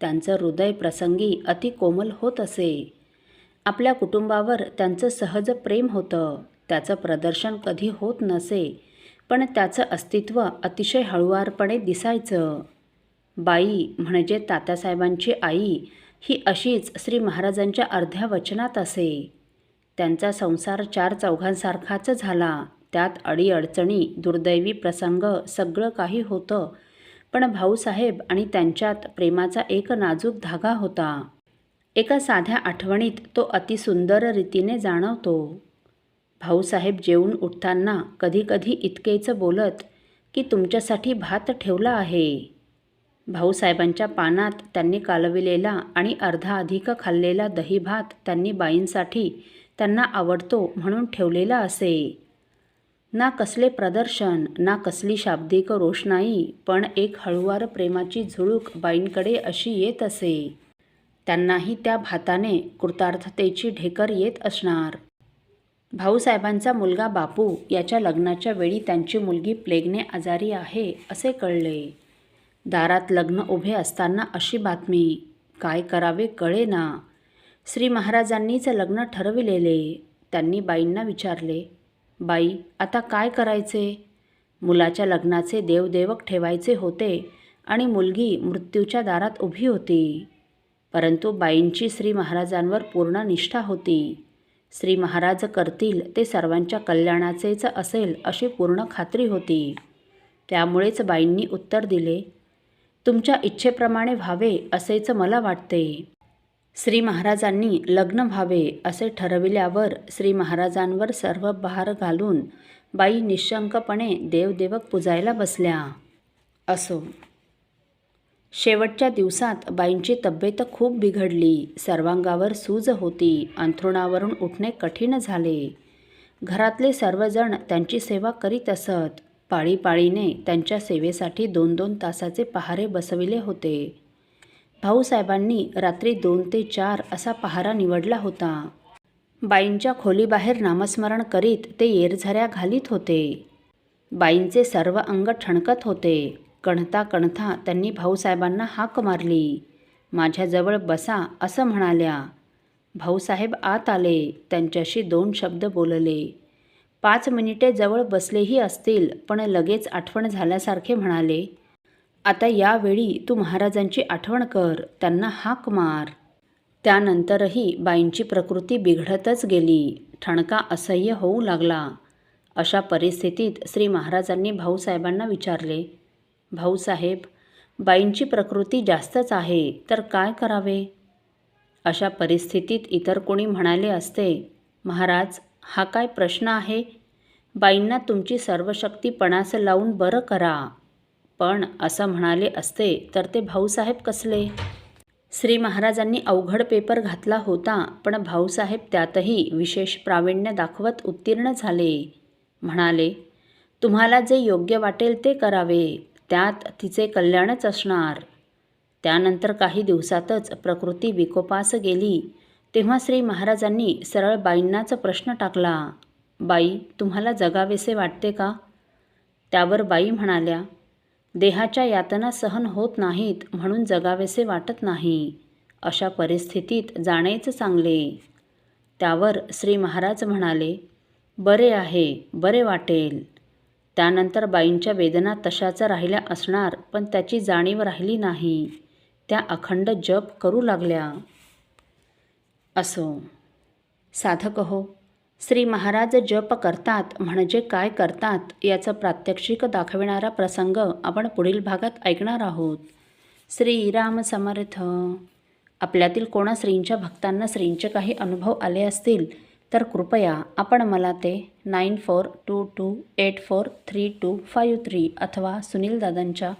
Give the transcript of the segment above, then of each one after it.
त्यांचं हृदय प्रसंगी अति कोमल होत असे. आपल्या कुटुंबावर त्यांचं सहज प्रेम होतं. त्याचं प्रदर्शन कधी होत नसे पण त्याचं अस्तित्व अतिशय हळुवारपणे दिसायचं. बाई म्हणजे तात्यासाहेबांची आई ही अशीच श्री महाराजांच्या अर्ध्या वचनात असे. त्यांचा संसार चार चौघांसारखाच झाला. त्यात अडीअडचणी दुर्दैवी प्रसंग सगळं काही होतं. पण भाऊसाहेब आणि त्यांच्यात प्रेमाचा एक नाजूक धागा होता. एका साध्या आठवणीत तो अतिसुंदर रीतीने जाणवतो. भाऊसाहेब जेवून उठताना कधीकधी इतकेच बोलत की तुमच्यासाठी भात ठेवला आहे. भाऊसाहेबांच्या पानात त्यांनी कालविलेला आणि अर्धा अधिक खाल्लेला दही भात त्यांनी बाईंसाठी त्यांना आवडतो म्हणून ठेवलेला असे. ना कसले प्रदर्शन ना कसली शाब्दिक रोषणाई पण एक हळुवार प्रेमाची झुळूक बाईंकडे अशी येत असे. त्यांनाही त्या भाताने कृतार्थतेची ढेकर येत असणार. भाऊसाहेबांचा मुलगा बापू याच्या लग्नाच्या वेळी त्यांची मुलगी प्लेगने आजारी आहे असे कळले. दारात लग्न उभे असताना अशी बातमी काय करावे कळे ना श्री महाराजांनीच लग्न ठरविलेले. त्यांनी बाईंना विचारले बाई आता काय करायचे? मुलाच्या लग्नाचे देवदेवक ठेवायचे होते आणि मुलगी मृत्यूच्या दारात उभी होती. परंतु बाईंची श्री महाराजांवर पूर्ण निष्ठा होती. श्री महाराज करतील ते सर्वांच्या कल्याणाचेच असेल अशी पूर्ण खात्री होती. त्यामुळेच बाईंनी उत्तर दिले तुमच्या इच्छेप्रमाणे व्हावे असेच मला वाटते. श्री महाराजांनी लग्न व्हावे असे ठरविल्यावर श्री महाराजांवर सर्व भार घालून बाई निशंकपणे देवदेवक पुजायला बसल्या. असो. शेवटच्या दिवसात बाईंची तब्येत खूप बिघडली. सर्वांगावर सूज होती. अंथरुणावरून उठणे कठीण झाले. घरातले सर्वजण त्यांची सेवा करीत असत. पाळीपाळीने त्यांच्या सेवेसाठी दोन दोन तासाचे पहारे बसविले होते. भाऊसाहेबांनी रात्री दोन ते चार असा पहारा निवडला होता. बाईंच्या खोलीबाहेर नामस्मरण करीत ते येरझऱ्या घालीत होते. बाईंचे सर्व अंग ठणकत होते. कणता कणता त्यांनी भाऊसाहेबांना हाक मारली. माझ्याजवळ बसा असं म्हणाल्या. भाऊसाहेब आत आले त्यांच्याशी दोन शब्द बोलले. पाच मिनिटे जवळ बसलेही असतील पण लगेच आठवण झाल्यासारखे म्हणाले. आता यावेळी तू महाराजांची आठवण कर त्यांना हाक मार. त्यानंतरही बाईंची प्रकृती बिघडतच गेली. ठणका असह्य होऊ लागला. अशा परिस्थितीत श्री महाराजांनी भाऊसाहेबांना विचारले भाऊसाहेब बाईंची प्रकृती जास्तच आहे तर काय करावे? अशा परिस्थितीत इतर कोणी म्हणाले असते महाराज हा काय प्रश्न आहे? बाईंना तुमची सर्व लावून बरं करा. पण असं म्हणाले असते तर ते भाऊसाहेब कसले? श्री महाराजांनी अवघड पेपर घातला होता पण भाऊसाहेब त्यातही विशेष प्रावीण्य दाखवत उत्तीर्ण झाले. म्हणाले तुम्हाला जे योग्य वाटेल ते करावे त्यात तिचे कल्याणच असणार. त्यानंतर काही दिवसातच प्रकृती विकोपास गेली. तेव्हा श्री महाराजांनी सरळ बाईंनाच प्रश्न टाकला बाई तुम्हाला जगावेसे वाटते का? त्यावर बाई म्हणाल्या देहाच्या यातना सहन होत नाहीत म्हणून जगावेसे वाटत नाही. अशा परिस्थितीत जाणेच चांगले. त्यावर श्री महाराज म्हणाले बरे आहे बरे वाटेल. त्यानंतर बाईंच्या वेदना तशाच राहिल्या असणार पण त्याची जाणीव राहिली नाही. त्या अखंड जप करू लागल्या. असो. साधक हो. श्री महाराज जप करतात म्हणजे काय करतात याचं प्रात्यक्षिक दाखविणारा प्रसंग आपण पुढील भागात ऐकणार आहोत. श्रीराम समर्थ. आपल्यातील कोणा श्रींच्या भक्तांना श्रींचे काही अनुभव आले असतील तर कृपया आपण मला ते nine four two two eight four three two five three अथवा सुनील दादांच्या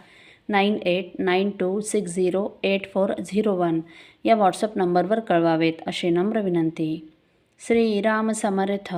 nine eight nine two six zero eight four zero one या व्हॉट्सअप नंबरवर कळवावेत अशी नम्र विनंती. श्रीराम समर्थ।